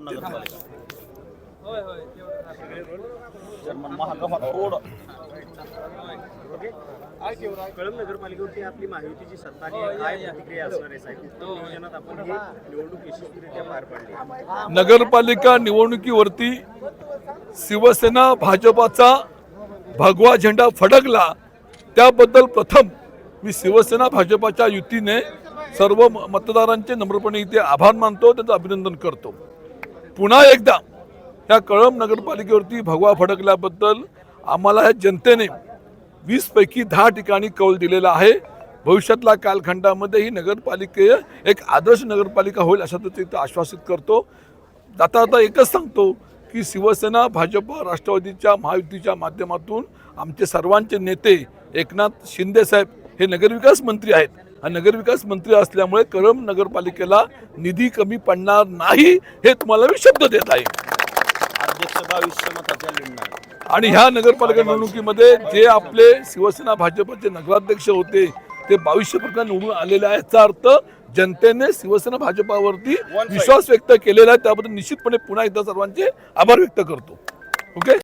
नगरपालिका नगरपालिकेवरती आपली महायुतीची सत्ता प्रतिक्रिया असणार आहे साहेब आपण निवडणूक यशस्वीरित्या पार पाडली नगरपालिका निवडणुकीवरती शिवसेना भाजपाचा भगवा झेंडा फडकला त्याबद्दल प्रथम मी शिवसेना भाजपाच्या युतीने सर्व मतदारांचे नम्रपणे इथे आभार मानतो त्याचं अभिनंदन करतो. पुन्हा एकदा या कळंब नगरपालिकेवरती भगवा फडकल्याबद्दल आम्हाला या जनतेने वीसपैकी दहा ठिकाणी कौल दिलेला आहे. भविष्यातल्या कालखंडामध्ये ही नगरपालिके एक आदर्श नगरपालिका होईल असं तर तिथं आश्वासित करतो. आता आता एकच सांगतो की शिवसेना भाजप राष्ट्रवादीच्या महायुतीच्या माध्यमातून आमचे सर्वांचे नेते एकनाथ शिंदे साहेब हे नगरविकास मंत्री आहेत. आणि नगरविकास मंत्री असल्यामुळे कळंब नगरपालिकेला निधी कमी पडणार नाही हे तुम्हाला मी शब्द देत आहे. आणि ह्या नगरपालिका निवडणुकीमध्ये जे आपले शिवसेना भाजपचे नगराध्यक्ष होते ते बावीसशे प्रकार निवडून आलेले आहे याचा अर्थ जनतेने शिवसेना भाजपावरती विश्वास व्यक्त केलेला आहे. त्याबद्दल निश्चितपणे पुन्हा एकदा सर्वांचे आभार व्यक्त करतो. ओके?